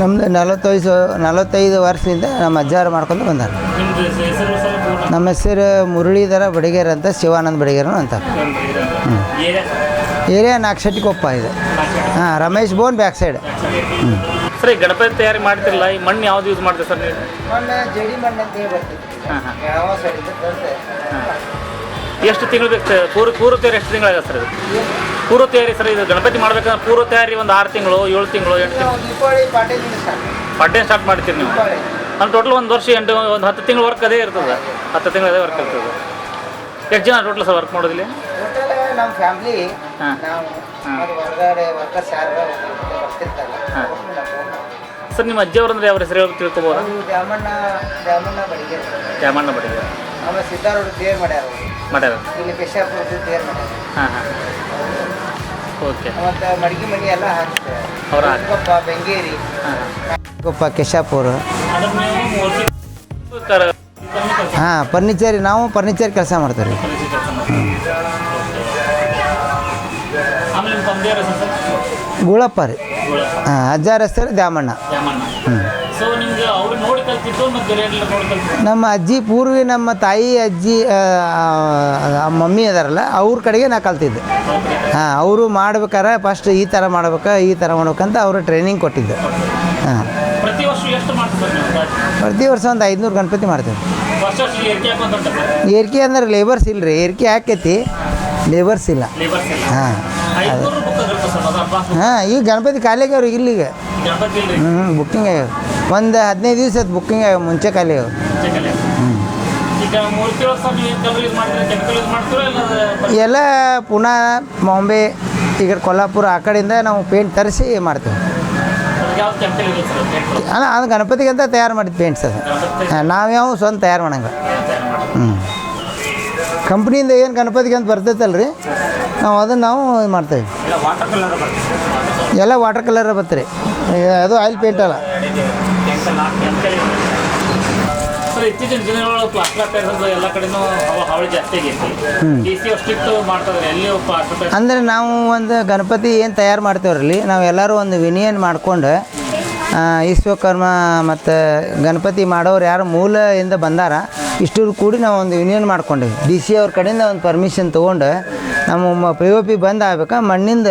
ನಮ್ದು ನಲವತ್ತೈದು ನಲವತ್ತೈದು ವರ್ಷದಿಂದ ನಮ್ಮ ಅಜ್ಜಾರು ಮಾಡ್ಕೊಂಡು ಬಂದಾರ. ನಮ್ಮ ಹೆಸರು ಮುರಳೀಧರ ಬಡಿಗೇರ್ ಅಂತ ಶಿವಾನಂದ ಬಡಿಗೇರ. ಅಂತ ಏರಿಯಾ? ಕೊಪ್ಪ ಇದೆ. ಹಾಂ Ramesh bone back side. Sir ಈ ಗಣಪತಿ ತಯಾರಿ ಮಾಡ್ತಿರಲ್ಲ ಈ ಮಣ್ಣು ಯಾವ್ದು ಯೂಸ್ ಮಾಡ್ತೀವಿ ಸರ್ ನೀವು? ಮಣ್ಣು ಜಡಿ ಮಣ್ಣು ಅಂತ ಹೇಳಿ ಎಷ್ಟು ತಿಂಗಳು ಬೇಕು ಪೂರ್ವ ತಯಾರಿ ಎಷ್ಟು ತಿಂಗಳಾಗ ಸರ್ ಇದು? ಪೂರ್ವ ತಯಾರಿ ಸರ್ ಇದು ಗಣಪತಿ ಮಾಡ್ಬೇಕಂದ್ರೆ ಪೂರ್ವ ತಯಾರಿ ಒಂದು ಆರು ತಿಂಗಳು ಏಳು ತಿಂಗಳು ಎಂಟು ಪಡ್ಡೆ ಸ್ಟಾರ್ಟ್ ಮಾಡ್ತೀರಿ ನೀವು. ಅಂದ್ರೆ ಟೋಟಲ್ ಒಂದು ವರ್ಷ ಎಂಟು ಒಂದು ಹತ್ತು ತಿಂಗಳು ವರ್ಕ್ ಅದೇ ಇರ್ತದೆ. ಹತ್ತು ತಿಂಗಳು ಅದೇ ವರ್ಕ್ ಇರ್ತದೆ. ಎಷ್ಟು ಜನ ಟೋಟಲ್ ಸರ್ ವರ್ಕ್ ಮಾಡೋದಿಲ್ಲ? ನಮ್ಮ ಫ್ಯಾಮಿಲಿ. ಸರ್ ನಿಮ್ಮ ಅಜ್ಜಿಯವ್ರು ಅಂದ್ರೆ ಅವ್ರ ಹೆಸರು ತಿಳ್ಕೊಬೋದಾ? ದ್ಯಾಮಣ್ಣ ಬಡಿಗೆ. ಆಮೇಲೆ ತೇರ್ ಮಾಡ್ಯಾರ ಮಾಡ್ಯಾರ ಇಲ್ಲಿ ತೇರ್ ಮಾಡ್ಯಾರ ಹಾಂ ಹಾಂ. ಓಕೆ ಮತ್ತು ಮಡಿಗೆ ಮಣಿ ಎಲ್ಲ ಹಾಕ್ತಾರೆ ಅವ್ರ ಹಾಕಿ ಕೊಪ್ಪ ಬೆಂಗೇರಿ. ಹಾಂ. ಕೊಪ್ಪ ಕೇಶಾಪುರ. ಫರ್ನಿಚರ್ ನಾವು ಫರ್ನಿಚರ್ ಕೆಲಸ ಮಾಡ್ತೀವಿ. ರೀ ಗುಳಪ್ಪ ರೀ. ಹಾಂ ಅಜ್ಜಾರ ಹೆಸರು ದ್ಯಾಮಣ್ಣ. ದ್ಯಾಮಣ್ಣ. ಹ್ಞೂ ನಮ್ಮ ಅಜ್ಜಿ ಪೂರ್ವಿ ನಮ್ಮ ತಾಯಿ ಅಜ್ಜಿ ಮಮ್ಮಿ ಅದಾರಲ್ಲ ಅವ್ರ ಕಡೆಗೆ ನಾ ಕಲ್ತಿದ್ದೆ. ಹಾಂ ಅವರು ಮಾಡ್ಬೇಕಾರೆ ಫಸ್ಟ್ ಈ ಥರ ಮಾಡ್ಬೇಕು ಈ ಥರ ಮಾಡ್ಬೇಕಂತ ಅವರು ಟ್ರೈನಿಂಗ್ ಕೊಟ್ಟಿದ್ದೆ. ಹಾಂ. ಪ್ರತಿ ವರ್ಷ ಒಂದು ಐದುನೂರು ಗಣಪತಿ ಮಾಡ್ತೇವೆ. ಏರಿಕೆ ಅಂದ್ರೆ ಲೇಬರ್ಸ್ ಇಲ್ಲ ರೀ ಏರಿಕೆ ಹಾಕೈತಿ ಲೇಬರ್ಸ್ ಇಲ್ಲ. ಹಾಂ. ಹಾಂ ಈಗ ಗಣಪತಿ ಖಾಲಿ ಆಗ್ಯಾವ್ರಿ ಇಲ್ಲಿಗೆ. ಹ್ಞೂ ಬುಕ್ಕಿಂಗ್ ಆಗ್ಯಾವ ಒಂದು ಹದಿನೈದು ದಿವಸ ಅದು ಬುಕ್ಕಿಂಗ್ ಆಗ್ಯಾವ ಮುಂಚೆ ಖಾಲಿ ಈಗ ಮಾಡ್ತೀರಾ ಇಲ್ಲ ಎಲ್ಲ ಪುನಾ ಬಾಂಬೆ ಈಗ ಕೊಲ್ಲಾಪುರ ಆ ಕಡೆಯಿಂದ ನಾವು ಪೇಂಟ್ ತರಿಸಿ ಮಾಡ್ತೇವೆ. ಅಲ್ಲ ಅದು ಗಣಪತಿಗಂತ ತಯಾರು ಮಾಡಿದ್ದು ಪೇಂಟ್ಸ್ ಅದು. ನಾವು ಯಾವ ನಾವ್ಯಾವ ಸ್ವಂತ ತಯಾರು ಮಾಡಂಗ ಹ್ಞೂ ಕಂಪ್ನಿಯಿಂದ ಏನು ಗಣಪತಿಗೆ ಅಂತ ಬರ್ತೈತಲ್ಲ ರೀ ನಾವು ಅದನ್ನು ನಾವು ಇದು ಮಾಡ್ತೇವೆ. ಎಲ್ಲ ವಾಟರ್ ಕಲರ್ ಬರ್ತದೆ ರೀ ಅದು ಆಯಿಲ್ ಪೇಂಟ್ ಅಲ್ಲ. ಸರ್ ಇತ್ತೀಚಿನ ದಿನಗಳು ಪ್ಲಾಸ್ಟರ್ ಎಲ್ಲ ಕಡೆನೂ ಹವ ಹಾವಳಿ ಜಾಸ್ತಿ ಆಗೈತಿ. ಡಿ ಸಿ ಸ್ಟ್ರಿಕ್ಟ್ ಮಾಡ್ತಾರೆ ಎಲ್ಲಿ ಪ್ಲಾಸ್ಟರ್ ಅಂದರೆ ನಾವು ಒಂದು ಗಣಪತಿ ಏನು ತಯಾರು ಮಾಡ್ತೇವ್ರಲ್ಲಿ ನಾವು ಎಲ್ಲರೂ ಒಂದು ವಿನಿಯನ್ ಮಾಡ್ಕೊಂಡು ಈಶ್ವಕರ್ಮ ವಿಶ್ವಕರ್ಮ ಮತ್ತು ಗಣಪತಿ ಮಾಡೋರು ಯಾರು ಮೂಲೆಯಿಂದ ಬಂದಾರ ಇಷ್ಟರು ಕೂಡಿ ನಾವು ಒಂದು ಯೂನಿಯನ್ ಮಾಡ್ಕೊಂಡೇವಿ. ಡಿ ಸಿ ಅವ್ರ ಕಡೆಯಿಂದ ಒಂದು ಪರ್ಮಿಷನ್ ತೊಗೊಂಡು ನಮ್ಮ ಪಿ ಒ ಪಿ ಬಂದ್ ಆಗ್ಬೇಕಾ? ಮಣ್ಣಿಂದ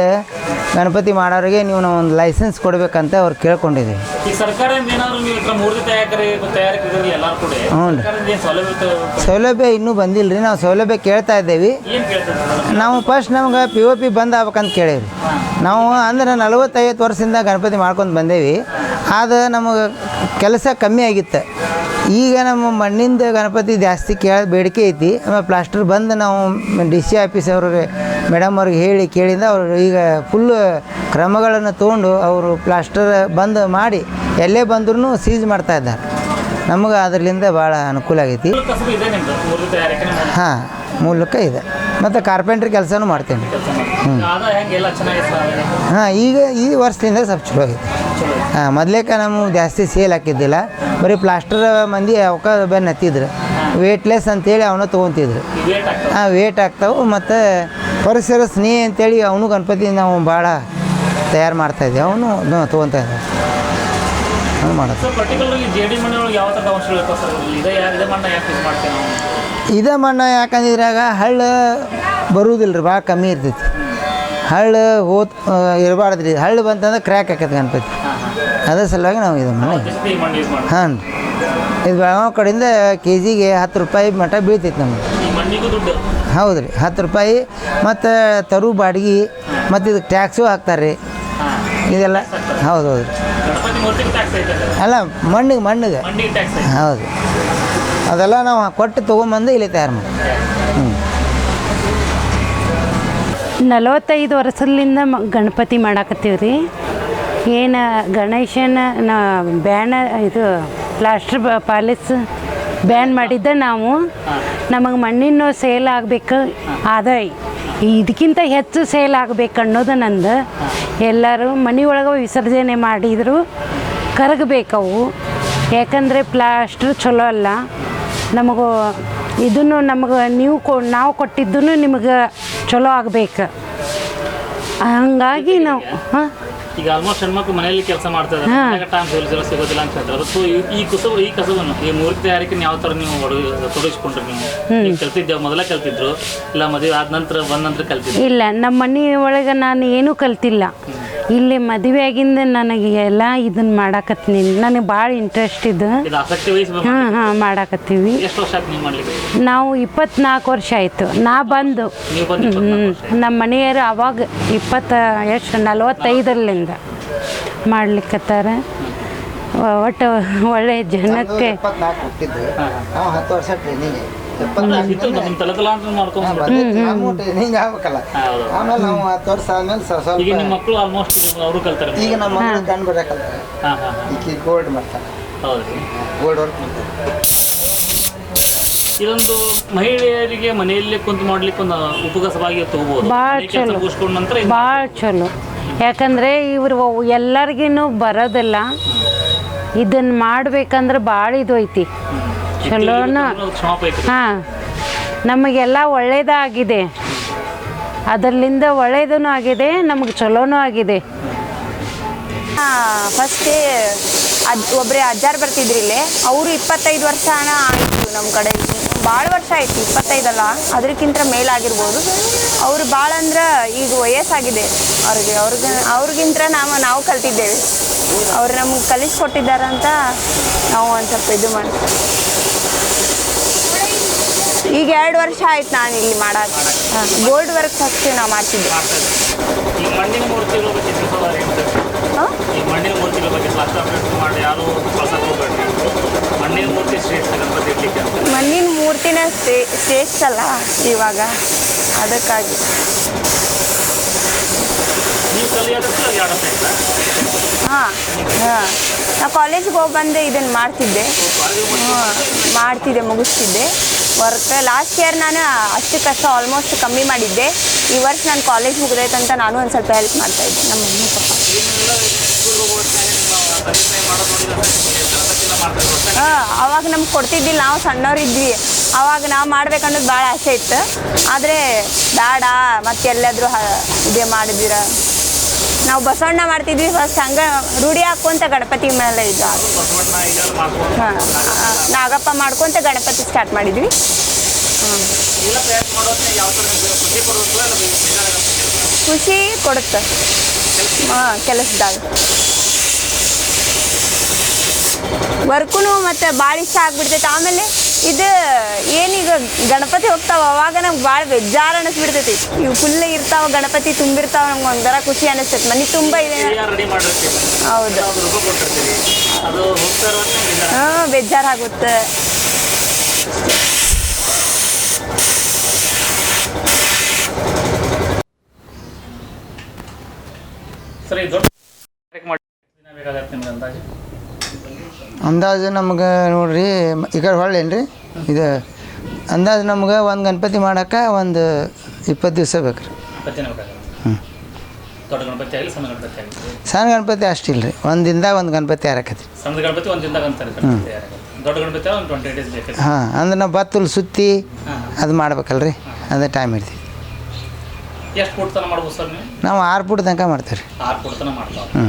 ಗಣಪತಿ ಮಾಡೋರಿಗೆ ನೀವು ನಾವು ಒಂದು ಲೈಸೆನ್ಸ್ ಕೊಡಬೇಕಂತ ಅವ್ರು ಕೇಳ್ಕೊಂಡಿದ್ದೀವಿ. ಹ್ಞೂ ಸೌಲಭ್ಯ ಇನ್ನೂ ಬಂದಿಲ್ಲ ರೀ ನಾವು ಸೌಲಭ್ಯ ಕೇಳ್ತಾ ಇದ್ದೇವೆ. ನಾವು ಫಸ್ಟ್ ನಮ್ಗೆ ಪಿ ಒ ಪಿ ಬಂದ್ ಆಗ್ಬೇಕಂತ ಕೇಳೀವಿ ನಾವು ಅಂದ್ರೆ ನಲವತ್ತೈವತ್ತು ವರ್ಷದಿಂದ ಗಣಪತಿ ಮಾಡ್ಕೊಂಡು ಬಂದೇವಿ. ಆದ್ರೆ ನಮಗೆ ಕೆಲಸ ಕಮ್ಮಿ ಆಗಿತ್ತು. ಈಗ ನಮ್ಮ ಮಣ್ಣಿಂದ ಗಣಪತಿ ಜಾಸ್ತಿ ಕೇಳ ಬೇಡಿಕೆ ಐತಿ. ಆಮೇಲೆ ಪ್ಲಾಸ್ಟರ್ ಬಂದು ನಾವು ಡಿ ಸಿ ಆಫೀಸ್ ಅವ್ರಿಗೆ ಮೇಡಮ್ ಅವ್ರಿಗೆ ಹೇಳಿ ಕೇಳಿದ ಅವರು ಈಗ ಫುಲ್ಲು ಕ್ರಮಗಳನ್ನು ತೊಗೊಂಡು ಅವರು ಪ್ಲಾಸ್ಟರ್ ಬಂದು ಮಾಡಿ ಎಲ್ಲೇ ಬಂದ್ರೂ ಸೀಜ್ ಮಾಡ್ತಾ ಇದ್ದಾರೆ. ನಮಗೆ ಅದರಿಂದ ಭಾಳ ಅನುಕೂಲ ಆಗೈತಿ. ಹಾಂ ಮೂಲಕ ಇದೆ. ಮತ್ತು ಕಾರ್ಪೆಂಟ್ರ್ ಕೆಲಸನೂ ಮಾಡ್ತೇನೆ. ಹ್ಞೂ ಹಾಂ ಈಗ ಈ ವರ್ಷದಿಂದ ಸ್ವಲ್ಪ ಚಲೋ ಆಗೈತೆ. ಮೊದ್ಲೇಕ ನಮ್ಮ ಜಾಸ್ತಿ ಸೇಲ್ ಹಾಕಿದ್ದಿಲ್ಲ. ಬರೀ ಪ್ಲಾಸ್ಟರ್ ಮಂದಿ ಅವಕ್ಕ ಬೆನ್ನು ಹತ್ತಿದ್ರು. ವೇಟ್ಲೆಸ್ ಅಂತೇಳಿ ಅವನ್ನ ತೊಗೊತಿದ್ರು. ಹಾಂ ವೇಟ್ ಆಗ್ತಾವೆ ಮತ್ತು ಪರಿಸರ ಸ್ನೇಹಿ ಅಂತೇಳಿ ಅವನು ಗಣಪತಿ ನಾವು ಭಾಳ ತಯಾರು ಮಾಡ್ತಾಯಿದ್ದೆ ಅವನು ತೊಗೊತಾ ಇದ್ದ. ಮಾಡೋದು. ಇದೇ ಮಣ್ಣು ಯಾಕಂದಿದ್ರಾಗ ಹಳ್ಳ ಬರುವುದಿಲ್ಲ ರೀ ಭಾಳ ಕಮ್ಮಿ ಇರ್ತೈತಿ. ಹಳ್ಳ ಹೋತ್ ಇರಬಾರ್ದು ರೀ ಹಳ್ಳು ಬಂತಂದ್ರೆ ಕ್ರ್ಯಾಕ್ ಆಕೈತೆ ಗಣಪತಿ. ಅದರ ಸಲುವಾಗಿ ನಾವು ಇದು ಮಾಡಿ ಹಾಂ ರೀ ಇದು ಬೆಳಗಾವ್ ಕಡೆಯಿಂದ ಕೆ ಜಿಗೆ ಹತ್ತು ರೂಪಾಯಿ ಮಟ್ಟ ಬೀಳ್ತೈತೆ ನಮ್ಗೆ. ಹೌದು ರೀ ಹತ್ತು ರೂಪಾಯಿ. ಮತ್ತು ತರು ಬಾಡಿಗೆ ಮತ್ತು ಇದಕ್ಕೆ ಟ್ಯಾಕ್ಸು ಹಾಕ್ತಾರೆ ರೀ ಇದೆಲ್ಲ ಹೌದು ಹೌದು ಅಲ್ಲ? ಮಣ್ಣಿಗೆ ಮಣ್ಣಿಗೆ. ಹೌದು. ಅದೆಲ್ಲ ನಾವು ಕೊಟ್ಟು ತೊಗೊಂಬಂದು ಇಲ್ಲಿ ತಯಾರು ಮಾಡಿ ಹ್ಞೂ ನಲವತ್ತೈದು ವರ್ಷದಿಂದ ಮ ಗಣಪತಿ ಮಾಡಾಕತ್ತೀವಿ ರೀ. ಏನು ಗಣೇಶನ ನಾ ಬ್ಯಾನ ಇದು ಪ್ಲಾಸ್ಟರ್ ಪಾಲಿಸ್ ಬ್ಯಾನ್ ಮಾಡಿದ್ದ ನಾವು. ನಮಗೆ ಮಣ್ಣಿನ ಸೇಲ್ ಆಗಬೇಕು ಆದಾಯ. ಇದಕ್ಕಿಂತ ಹೆಚ್ಚು ಸೇಲ್ ಆಗಬೇಕು ಅನ್ನೋದು ನಂದು. ಎಲ್ಲರೂ ಮನೆ ಒಳಗೆ ವಿಸರ್ಜನೆ ಮಾಡಿದ್ರು ಕರಗಬೇಕವು ಯಾಕಂದರೆ ಪ್ಲಾಸ್ಟ್ರ್ ಚಲೋ ಅಲ್ಲ. ನಮಗೂ ಇದನ್ನು ನಮಗೆ ನೀವು ಕೊ, ನಾವು ಕೊಟ್ಟಿದ್ದನ್ನು ನಿಮಗೆ ಚಲೋ ಆಗ್ಬೇಕು. ಹಂಗಾಗಿ ನಾವು ಹಾಂ? ಈಗ ಆಲ್ಮೋಸ್ಟ್ ಹೆಣ್ಮಕ್ಳು ಮನೆಯಲ್ಲಿ ಕೆಲಸ ಮಾಡ್ತಾ ಇದ್ದಾರೆ. ಟೈಮ್ ಸಿಗೋದಿಲ್ಲ ಸಿಗೋದಿಲ್ಲ ಅಂತ ಹೇಳ್ತಾರೆ. ಸೊ ಈ- ಈ ಕುಸಬ ಈ ಕಸವನ್ನು ಈ ಮೂರ್ತಿ ತಯಾರಿಕೆ ಯಾವ ಥರ ನೀವು ತೊಡಗಿಸ್ಕೊಂಡ್ರಿ ನೀವು? ಕಲ್ತಿದ್ದೆ ಮೊದಲ ಕಲ್ತಿದ್ರು. ಇಲ್ಲ ಮದುವೆ ಆದ ನಂತರ ಬಂದ ನಂತರ ಕಲ್ತಿದ್ರು ಇಲ್ಲ ನಮ್ಮ ಮನೆ ಒಳಗೆ ನಾನು ಏನೂ ಕಲ್ತಿಲ್ಲ. ಇಲ್ಲಿ ಮದುವೆ ಆಗಿಂದ ನನಗೆ ಎಲ್ಲ ಇದನ್ನ ಮಾಡಾಕತ್ತೀನಿ. ನನಗೆ ಭಾಳ ಇಂಟ್ರೆಸ್ಟ್ ಇದು. ಹಾಂ ಹಾಂ ಮಾಡಾಕತ್ತೀವಿ. ನೀವು ಮಾಡ್ಲಿಕ್ಕೆ? ನಾವು ಇಪ್ಪತ್ನಾಲ್ಕು ವರ್ಷ ಆಯಿತು. ನಾ ಬಂದು. ನಮ್ಮ ಮನೆಯವರು ಅವಾಗ ಇಪ್ಪತ್ತ ಎಷ್ಟು ನಲವತ್ತೈದರಲ್ಲಿಂದ ಮಾಡ್ಲಿಕ್ಕತ್ತಾರ ಒಟ್ಟು ಒಳ್ಳೆ ಜನಕ್ಕೆ ಇಪ್ಪತ್ನಾಲ್ಕು ನಾವು ಹತ್ತು ವರ್ಷ ಟ್ರೈನಿಂಗ್ ಇತ್ತು ನಮ್ಮ ತಲೆ ತಲ ಅಂತ ಮಾಡ್ಕೊಂಡು ಟ್ರೈನಿಂಗ್ ಆಗ್ಬೇಕಲ್ಲ ಆಮೇಲೆ ನಾವು ಹತ್ತು ವರ್ಷ ಆದ್ಮೇಲೆ ಸ್ವಲ್ಪ ಈಗ ನಿಮ್ಮ ಮಕ್ಕಳು ಆಲ್ಮೋಸ್ಟ್ ಅವರು ಕಲ್ತಾರೆ. ಈಗ ನಮ್ಮ ಮಗಳು ಗಂಡು ಬರಕಲ್ಲ ಹಾಂ ಹಾಂ ಹಾಂ. ಗೋಲ್ಡ್ ಮಾಡ್ತಾರೆ ಗೋಲ್ಡ್ ವರ್ಕ್ ಇದೊಂದು. ಮಹಿಳೆಯರಿಗೆ ಮನೆಯಲ್ಲೇ ಕುಂತು ಮಾಡ್ಲಿಕ್ಕೆ ಒಂದು ಉಪಕಸವಾಗಿ ತಗೋಬಹುದು ಭಾಳ ಚಲೋ. ಮುಗಿಸ್ಕೊಂಡ ನಂತರ ಭಾಳ ಚಲೋ. ಯಾಕಂದರೆ ಇವರು ಎಲ್ಲರಿಗೂ ಬರೋದಿಲ್ಲ. ಇದನ್ನ ಮಾಡ್ಬೇಕಂದ್ರೆ ಭಾಳ ಇದು ಐತಿ ಚಲೋನ? ಹಾ. ನಮಗೆಲ್ಲ ಒಳ್ಳೇದಾಗಿದೆ. ಅದರಿಂದ ಒಳ್ಳೇದೂ ಆಗಿದೆ ನಮಗೆ ಚಲೋನೂ ಆಗಿದೆ. ಫಸ್ಟೇ ಅದ್ ಒಬ್ಬರೇ ಅಜ್ಜಾರು ಬರ್ತಿದ್ರು ಇಲ್ಲಿ. ಅವರು ಇಪ್ಪತ್ತೈದು ವರ್ಷ ಆಯಿತು ನಮ್ಮ ಕಡೆ ಭಾಳ ವರ್ಷ ಆಯಿತು ಇಪ್ಪತ್ತೈದಲ್ಲ. ಅದಕ್ಕಿಂತ ಮೇಲಾಗಿರ್ಬೋದು. ಅವರು ಭಾಳ ಅಂದ್ರೆ ಈಗ ವಯಸ್ಸಾಗಿದೆ. ಅವ್ರಿಗೆ ಅವ್ರಿಗೆ ಅವ್ರಿಗಿಂತ ನಾವು ನಾವು ಕಲ್ತಿದ್ದೇವೆ. ಅವ್ರು ನಮ್ಗೆ ಅಂತ ನಾವು ಒಂದು ಸ್ವಲ್ಪ ಇದು ಮಾಡ್ತೀವಿ. ಈಗ ಎರಡು ವರ್ಷ ಆಯ್ತು ನಾನು ಇಲ್ಲಿ ಮಾಡೋದು ಗೋಲ್ಡ್ ವರ್ಕ್ ಫಸ್ಟ್ ನಾವು ಮಾಡ್ತಿದ್ದೆ ಮಣ್ಣಿನ ಮೂರ್ತಿನ ಸ್ಟೇ ಶ್ರೇಷ್ಠ ಅಲ್ಲ ಇವಾಗ. ಅದಕ್ಕಾಗಿ. ಹಾಂ ಹಾಂ. ನಾ ಕಾಲೇಜಿಗೆ ಹೋಗಿ ಬಂದೆ ಇದನ್ನು ಮಾಡ್ತಿದ್ದೆ. ಹಾಂ ಮಾಡ್ತಿದ್ದೆ ಮುಗಿಸ್ತಿದ್ದೆ. ವರ್ಕ್ ಲಾಸ್ಟ್ ಇಯರ್ ನಾನು ಅಷ್ಟಕ್ಕಷ್ಟು ಆಲ್ಮೋಸ್ಟ್ ಕಮ್ಮಿ ಮಾಡಿದ್ದೆ. ಈ ವರ್ಷ ನಾನು ಕಾಲೇಜ್ ಮುಗಿದೈತಂತ ನಾನು ಒಂದು ಸ್ವಲ್ಪ ಹೆಲ್ಪ್ ಮಾಡ್ತಾ ಇದ್ದೆ. ನಮ್ಮ ಮಮ್ಮಿ, ಪಪ್ಪ. ಹಾಂ, ಅವಾಗ ನಮ್ಗೆ ಕೊಡ್ತಿದ್ದಿಲ್ಲ. ನಾವು ಸಣ್ಣವರಿದ್ವಿ ಅವಾಗ ನಾವು ಮಾಡ್ಬೇಕನ್ನೋದು ಭಾಳ ಆಸೆ ಇತ್ತು. ಆದರೆ ಬೇಡ ಮತ್ತೆ ಎಲ್ಲಾದರೂ ಇದೇ ಮಾಡಿದಿರ. ನಾವು ಬಸವಣ್ಣ ಮಾಡ್ತಿದ್ವಿ ಫಸ್ಟ್ ಹಂಗ ರೂಢಿ ಹಾಕೊಂತ ಗಣಪತಿ ಮೇಲೆ ಇದು ಬಸವಣ್ಣ ಹಾಂ, ನಾಗಪ್ಪ ಮಾಡ್ಕೊಂತ ಗಣಪತಿ ಸ್ಟಾರ್ಟ್ ಮಾಡಿದ್ವಿ. ಖುಷಿ ಕೊಡುತ್ತೆ. ಹಾಂ, ಕೆಲಸದಾಗ. ವರ್ಕುನು ಮತ್ತು ಭಾಳ ಇಷ್ಟ ಆಗ್ಬಿಡ್ತೈತೆ. ಆಮೇಲೆ ಇದು ಏನೀಗ ಗಣಪತಿ ಹೋಗ್ತಾವ ಅವಾಗ ನಮ್ಗೆ ಭಾಳ ಬೇಜಾರು ಅನಿಸ್ಬಿಡ್ತೈತಿ. ಇವು ಫುಲ್ ಇರ್ತಾವ ಗಣಪತಿ ತುಂಬಿರ್ತಾವ ನಮ್ಗೆ ಒಂಥರ ಖುಷಿ ಅನಿಸ್ತೈತಿ. ಮನೆ ತುಂಬ ಇದೆ ಹೌದು. ಹಾಂ ಬೇಜಾರಾಗುತ್ತೆ ಸರಿ ದೊಡ್ಡ ಕಾರ್ಯಕ್ರಮ ಮಾಡಿ ದಿನ ಬೇಕಾಗತ್ತೆ ನಿಮ್ಗೆ ಅಂದಾಜು ನಮ್ಗೆ ನೋಡಿರಿ ಈ ಕಡೆ ಹೊಳ್ಳೇನು ರೀ ಇದು ಅಂದಾಜು ನಮ್ಗೆ ಒಂದು ಗಣಪತಿ ಮಾಡೋಕೆ ಒಂದು ಇಪ್ಪತ್ತು ದಿವಸ ಬೇಕು ರೀ ಹ್ಞೂ ಸಣ್ಣ ಗಣಪತಿ ಅಷ್ಟು ಇಲ್ಲ ಗಣಪತಿ ಅಷ್ಟಿಲ್ಲ ರೀ ಒಂದು ದಿನದಾಗ ಒಂದು ಗಣಪತಿ ಹಾರಕತ್ರಿ. ಹಾಂ ಅಂದ್ರೆ ನಾವು ಬತ್ತಲು ಸುತ್ತಿ ಅದು ಮಾಡ್ಬೇಕಲ್ರಿ. ಅದೇ ಟೈಮ್ ಇರ್ತೀವಿ ಎಷ್ಟು ಫುಟ್ ತನಕ ಮಾಡ್ಬೋದು ಸರ್ ನೀವು? ನಾವು ಆರು ಫುಟ್ ತನಕ ಮಾಡ್ತೀವಿ ರೀ ಆರು ಫುಟ್ ತನಕ ಮಾಡ್ತಾವೆ ಹ್ಞೂ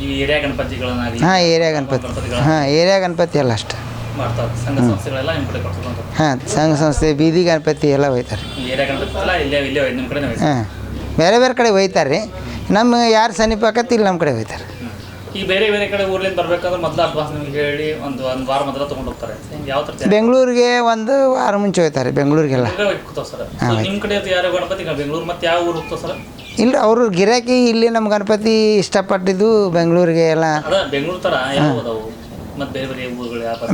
ನೀವು ಏರಿಯಾ ಗಣಪತಿಗಳನ್ನಾಗಲಿ ಹಾಂ ಏರಿಯಾ ಗಣಪತಿ. ಗಣಪತಿಗಳ ಹಾಂ ಏರಿಯಾ ಗಣಪತಿ ಅಲ್ಲ ಅಷ್ಟೆ. ಮಾಡ್ತಾವೆ ಸಂಘ ಸಂಸ್ಥೆಗಳೆಲ್ಲ ನಿಮ್ಮ ಕಡೆ ಕೊಡ್ತಾರೆ ಹಾಂ ಸಂಘ ಸಂಸ್ಥೆ ಬೀದಿ ಗಣಪತಿ ಎಲ್ಲ ಒಯ್ತಾರೆ ಏರಿಯಾ ಗಣಪತಿ ಎಲ್ಲ ಇಲ್ಲೇ ಇಲ್ಲೇ ನಿಮ್ಮ ಕಡೆ ಹಾಂ ಬೇರೆ ಬೇರೆ ಕಡೆ ಒಯ್ತಾರೆ ರೀ ನಮ್ಮ ಯಾರು ಸಮೀಪ ಆಕತ್ತಿ ಇಲ್ಲಿ ನಮ್ಮ ಕಡೆ ಒಯ್ತಾರೆ ಈ ಬೇರೆ ಬೇರೆ ಕಡೆ ಊರ್ಲಿಂದ ಬರ್ಬೇಕಾದ್ರೆ ಮೊದಲು ಅಡ್ವಾನ್ಸ್ ನಿಮ್ಗೆ ಹೇಳಿ ಒಂದು ಒಂದು ವಾರ ಮೊದಲ ತೊಗೊಂಡು ಹೋಗ್ತಾರೆ ಯಾವ ಥರ ಬೆಂಗಳೂರಿಗೆ ಒಂದು ವಾರ ಮುಂಚೆ ಹೋಗ್ತಾರೆ ಬೆಂಗಳೂರಿಗೆಲ್ಲ. ಹೋಗ್ತಾವ ಸರ್. ನಿಮ್ಮ ಕಡೆ ಯಾರು ಗಣಪತಿ ಬೆಂಗಳೂರು ಮತ್ತೆ ಯಾವ ಊರು ಹೋಗ್ತಾವ ಸರ್? ಇಲ್ಲ ಅವರು ಗಿರಾಕಿ ಇಲ್ಲಿ ನಮ್ಮ ಗಣಪತಿ ಇಷ್ಟಪಟ್ಟಿದ್ದು ಬೆಂಗಳೂರಿಗೆ ಎಲ್ಲ.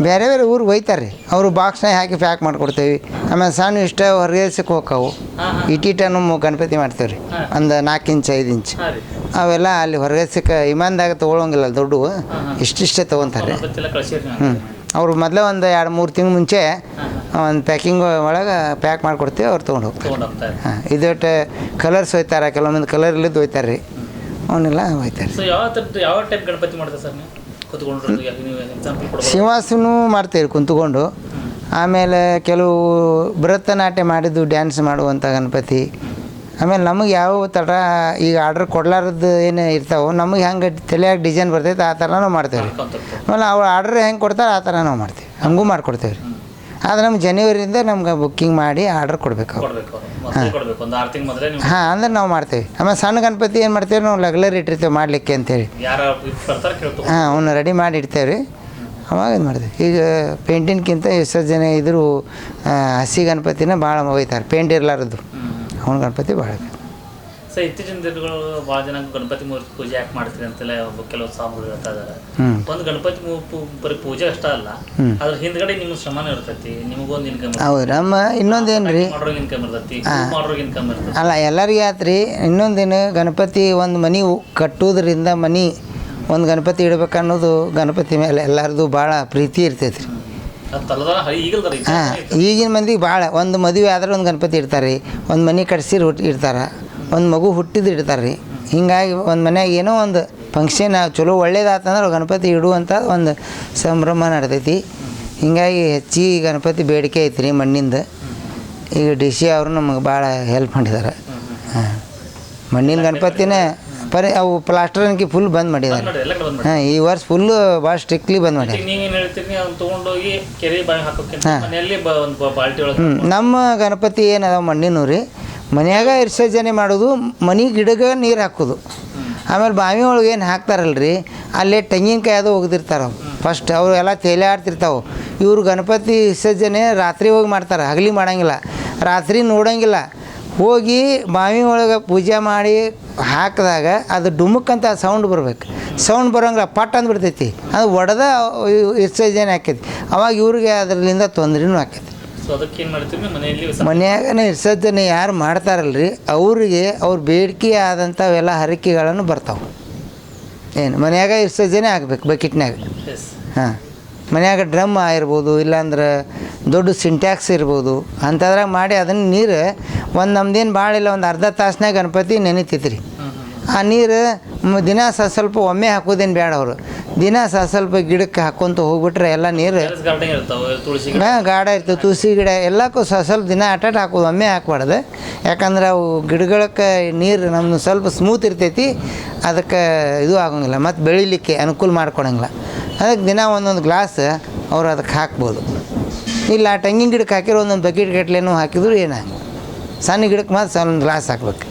ಬೇರೆ ಬೇರೆ ಊರಿಗೆ ಒಯ್ತಾರೆ ಅವರು ಬಾಕ್ಸ್ನಾಗ ಹಾಕಿ ಪ್ಯಾಕ್ ಮಾಡಿಕೊಡ್ತೇವೆ. ಆಮೇಲೆ ಸಣ್ಣ ಇಷ್ಟ ಹೊರಗೇಸಕ್ಕೆ ಹೋಗ್ಕವು ಇಟ್ಟಿಟ್ಟನ್ನು ಗಣಪತಿ ಮಾಡ್ತೇವೆ ರೀ ಒಂದು ನಾಲ್ಕು ಇಂಚ್ ಐದು ಇಂಚ್. ಅವೆಲ್ಲ ಅಲ್ಲಿ ಹೊರಗೇಸಕ್ಕೆ ಇಮಾನ್ದಾಗ ತೊಗೊಳಂಗಿಲ್ಲ ದೊಡ್ಡವು. ಇಷ್ಟಿಷ್ಟೇ ತೊಗೊತಾರೆ. ಹ್ಞೂ ಅವರು ಮೊದಲೇ ಒಂದು ಎರಡು ಮೂರು ತಿಂಗಳು ಮುಂಚೆ ಒಂದು ಪ್ಯಾಕಿಂಗ್ ಒಳಗೆ ಪ್ಯಾಕ್ ಮಾಡಿಕೊಡ್ತೀವಿ ಅವ್ರು ತೊಗೊಂಡು ಹೋಗ್ತಾರೆ. ಹಾಂ ಇದೊಟ್ಟು ಕಲರ್ಸ್ ಒಯ್ತಾರೆ ಕೆಲವೊಂದು ಕಲರ್ ಇಲ್ಲದ್ದು ಒಯ್ತಾರೆ ರೀ ಅವನ್ನೆಲ್ಲ ಒಯ್ತಾರೆ ಶಿವಾಸನು ಯಾವ ಟೈಪ್ ಗಣಪತಿ ಮಾಡ್ತಾರೆ ಸರ್ ಮಾಡ್ತೀವಿ ಕುಂತ್ಕೊಂಡು. ಆಮೇಲೆ ಕೆಲವು ಭರತನಾಟ್ಯ ಮಾಡಿದ್ದು ಡ್ಯಾನ್ಸ್ ಮಾಡುವಂಥ ಗಣಪತಿ. ಆಮೇಲೆ ನಮಗೆ ಯಾವ ಥರ ಈಗ ಆರ್ಡ್ರ್ ಕೊಡ್ಲಾರದ್ದು ಏನು ಇರ್ತಾವೆ ನಮಗೆ ಹೆಂಗೆ ತಲೆಯಾಗಿ ಡಿಸೈನ್ ಬರ್ತೈತೆ ಆ ಥರ ನಾವು ಮಾಡ್ತೇವೆ ರೀ ಆಮೇಲೆ ಅವ್ರು ಆರ್ಡ್ರ್ ಹೆಂಗೆ ಕೊಡ್ತಾರೆ ಆ ಥರ ನಾವು ಮಾಡ್ತೀವಿ ಹಂಗೂ ಮಾಡ್ಕೊಡ್ತೇವೆ ರೀ ಆದ್ರೆ ನಮ್ಮ ಜನವರಿಯಿಂದ ನಮ್ಗೆ ಬುಕ್ಕಿಂಗ್ ಮಾಡಿ ಆರ್ಡ್ರ್ ಕೊಡಬೇಕು ಹಾಂ. ಹಾಂ ಅಂದ್ರೆ ನಾವು ಮಾಡ್ತೇವೆ. ಆಮೇಲೆ ಸಣ್ಣ ಗಣಪತಿ ಏನು ಮಾಡ್ತೇವೆ? ನಾವು ಲಗ್ಲರ್ ಇಟ್ಟಿರ್ತೇವೆ ಮಾಡಲಿಕ್ಕೆ ಅಂತೇಳಿ. ಹಾಂ ಅವನ್ನ ರೆಡಿ ಮಾಡಿ ಇಡ್ತೇವೆ ರೀ ಅವಾಗ ಇದು ಮಾಡ್ತೀವಿ. ಈಗ ಪೇಂಟಿನ್ಗಿಂತ ವಿಸರ್ಜನೆ ಇದ್ರು ಆ, ಹಸಿ ಗಣಪತಿನ ಭಾಳ ಒಯ್ತಾರೆ. ಪೇಂಟ್ ಇರಲಾರದು ಅವನ ಗಣಪತಿ ಭಾಳ ಸೊ ಇತ್ತೀಚಿನ ದಿನಗಳು ಭಾಳ ಜನ ಗಣಪತಿ ಮೂರ್ತಿ ಪೂಜೆ ಯಾಕೆ ಮಾಡ್ತೀರಿ ಅಂತೆಲ್ಲ ಒಬ್ಬ ಕೆಲವು ಸ್ವಾಮಿಗಳು ಹೇಳ್ತಾ ಇದಾರೆ ಒಂದು ಗಣಪತಿ ಮೂ- ಪೂ- ಬರೀ ಪೂಜೆ ಅಷ್ಟ ಅಲ್ಲ ಅದ್ರ ಹಿಂದ್ಗಡೆ ನಿಮ್ಮ ಶ್ರಮನೂ ಇರ್ತೈತಿ ನಿಮಗೊಂದು ಇನ್ಕಮ್ ಹೌದು ನಮ್ಮ ಇನ್ನೊಂದೇನ್ರಿ ಮಾಡೋರ್ಗೆ ಇನ್ಕಮ್ ಇರ್ತೈತಿ ಮಾಡೋರ್ಗೆ ಇನ್ಕಮ್ ಇರ್ತೈತಿ. ಅಲ್ಲ ಎಲ್ಲರಿಗೆ ಆತ್ರಿ ಇನ್ನೊಂದಿನ ಗಣಪತಿ ಒಂದು ಮನೆ ಕಟ್ಟೋದ್ರಿಂದ ಮನೆ ಒಂದು ಗಣಪತಿ ಇಡ್ಬೇಕು ಅನ್ನೋದು ಗಣಪತಿ ಮೇಲೆ ಎಲ್ಲರದು ಭಾಳ ಪ್ರೀತಿ ಇರ್ತೈತೆ ರೀ ಅದು ಈಗ ಹಾಂ ಈಗಿನ ಮಂದಿಗೆ ಭಾಳ ಒಂದು ಮದುವೆ ಆದ್ರೆ ಒಂದು ಗಣಪತಿ ಇಡ್ತಾರೆ ರೀ ಒಂದು ಮನೆ ಕಟ್ಸಿರ್ ಹುಟ್ಟು ಇಡ್ತಾರೆ. ಒಂದು ಮಗು ಹುಟ್ಟಿದ್ದು ಇಡ್ತಾರೆ ರೀ ಹಿಂಗಾಗಿ ಒಂದು ಮನ್ಯಾಗ ಏನೋ ಒಂದು ಫಂಕ್ಷನ್ ಚಲೋ ಒಳ್ಳೇದಾತಂದ್ರೆ ಗಣಪತಿ ಇಡುವಂಥ ಒಂದು ಸಂಭ್ರಮ ನಡ್ತೈತಿ ಹಿಂಗಾಗಿ ಹೆಚ್ಚಿಗೆ ಗಣಪತಿ ಬೇಡಿಕೆ ಐತಿ ರೀ ಮಣ್ಣಿಂದ. ಈಗ ಡಿ ಸಿ ಅವರು ನಮಗೆ ಭಾಳ ಹೆಲ್ಪ್ ಮಾಡಿದ್ದಾರೆ ಹಾಂ. ಮಣ್ಣಿನ ಗಣಪತಿನೇ ಪರಿ ಅವು ಪ್ಲಾಸ್ಟರ್ ಅನ್ಕಿ ಫುಲ್ ಬಂದ್ ಮಾಡಿದ್ದಾರೆ ಹಾಂ ಈ ವರ್ಷ ಫುಲ್ಲು ಭಾಳ ಸ್ಟ್ರಿಕ್ಟ್ಲಿ ಬಂದ್ ಮಾಡ್ಯಾರ. ಹಾಂ. ನಮ್ಮ ಗಣಪತಿ ಏನದಾವ ಮಣ್ಣಿನೂ ರೀ. ಮನ್ಯಾಗ ವಿಸರ್ಜನೆ ಮಾಡೋದು, ಮನೆ ಗಿಡಗೆ ನೀರು ಹಾಕೋದು. ಆಮೇಲೆ ಬಾವಿ ಒಳಗೆ ಏನು ಹಾಕ್ತಾರಲ್ರಿ, ಅಲ್ಲೇ ತೆಂಗಿನಕಾಯಿ ಅದು ಒಗ್ದಿರ್ತಾರೆ ಅವು ಫಸ್ಟ್ ಅವರು ಎಲ್ಲ ತೇಲೆ ಆಡ್ತಿರ್ತಾವೆ ಇವರು ಗಣಪತಿ ವಿಸರ್ಜನೆ ರಾತ್ರಿ ಹೋಗಿ ಮಾಡ್ತಾರೆ, ಹಗಲಿ ಮಾಡೋಂಗಿಲ್ಲ. ರಾತ್ರಿ ನೋಡೋಂಗಿಲ್ಲ. ಹೋಗಿ ಬಾವಿ ಒಳಗೆ ಪೂಜೆ ಮಾಡಿ ಹಾಕಿದಾಗ ಅದು ಡುಮುಕ್ಕಂತ ಸೌಂಡ್ ಬರ್ಬೇಕು. ಸೌಂಡ್ ಬರೋಂಗಿಲ್ಲ, ಪಟ್ ಅಂದ್ಬಿಡ್ತೈತಿ. ಅದು ಒಡೆದ ವಿಸರ್ಜನೆ ಆಕೈತಿ. ಅವಾಗ ಇವ್ರಿಗೆ ಅದರಿಂದ ತೊಂದ್ರೆನೂ ಆಕೈತಿ. ಸೊ ಅದಕ್ಕೆ ಏನು ಮಾಡ್ತೀವಿ? ಮನೆಯಲ್ಲಿ ಮನ್ಯಾಗನ ಯಾರು ಮಾಡ್ತಾರಲ್ರಿ ಅವರಿಗೆ ಅವ್ರ ಬೇಡಿಕೆ ಆದಂಥವೆಲ್ಲ ಹರಕೆಗಳನ್ನು ಬರ್ತಾವೆ. ಏನು ಮನ್ಯಾಗ ವಿಸರ್ಜನೆ ಆಗ್ಬೇಕು ಬಕೆಟ್ನಾಗ. ಹಾಂ. ಮನ್ಯಾಗ ಡ್ರಮ್ ಆಗಿರ್ಬೋದು ಇಲ್ಲಾಂದ್ರೆ ದೊಡ್ಡ ಸಿಂಟ್ಯಾಕ್ಸ್ ಇರ್ಬೋದು ಅಂಥದ್ರಾಗ ಮಾಡಿ ಅದನ್ನ ನೀರು ಒಂದು ನಮ್ದೇನು ಭಾಳ ಇಲ್ಲ ಒಂದು ಅರ್ಧ ತಾಸಿನಾಗ ಗಣಪತಿ ನೆನಿತೈತ್ರಿ. ರೀ ಆ ನೀರು ದಿನ ಸ ಸ್ವಲ್ಪ ಒಮ್ಮೆ ಹಾಕೋದೇನು ಬೇಡ ಅವರು. ದಿನ ಸ ಸ್ವಲ್ಪ ಗಿಡಕ್ಕೆ ಹಾಕ್ಕೊಂತ ಹೋಗ್ಬಿಟ್ರೆ ಎಲ್ಲ ನೀರು ಗಿಡ? ಹಾಂ ಗಾಢ ಇರ್ತವೆ ತುಳಸಿ ಗಿಡ ಎಲ್ಲಕ್ಕೂ ಸ ಸ್ವಲ್ಪ ದಿನ ಅಟಾಟ್ ಹಾಕೋದು ಒಮ್ಮೆ ಹಾಕ್ಬಾರ್ದು. ಯಾಕಂದ್ರೆ ಅವು ಗಿಡಗಳಕ್ಕೆ ನೀರು ನಮ್ಮದು ಸ್ವಲ್ಪ ಸ್ಮೂತ್ ಇರ್ತೈತಿ ಅದಕ್ಕೆ ಇದು ಆಗೋಂಗಿಲ್ಲ ಮತ್ತು ಬೆಳಿಲಿಕ್ಕೆ ಅನುಕೂಲ ಮಾಡ್ಕೊಳಂಗಿಲ್ಲ. ಅದಕ್ಕೆ ದಿನ ಒಂದೊಂದು ಗ್ಲಾಸ್ ಅವ್ರು ಅದಕ್ಕೆ ಹಾಕ್ಬೋದು. ಇಲ್ಲ ಆ ತೆಂಗಿನ ಗಿಡಕ್ಕೆ ಹಾಕಿರೋ ಒಂದೊಂದು ಬಕೆಟ್ ಗಟ್ಲೆನೂ ಹಾಕಿದ್ರು ಏನಾಗಿಲ್ಲ ಸಣ್ಣ ಗಿಡಕ್ಕೆ ಮಾತ್ರ ಸಣ್ಣ ಗ್ಲಾಸ್ ಹಾಕ್ಬೇಕು.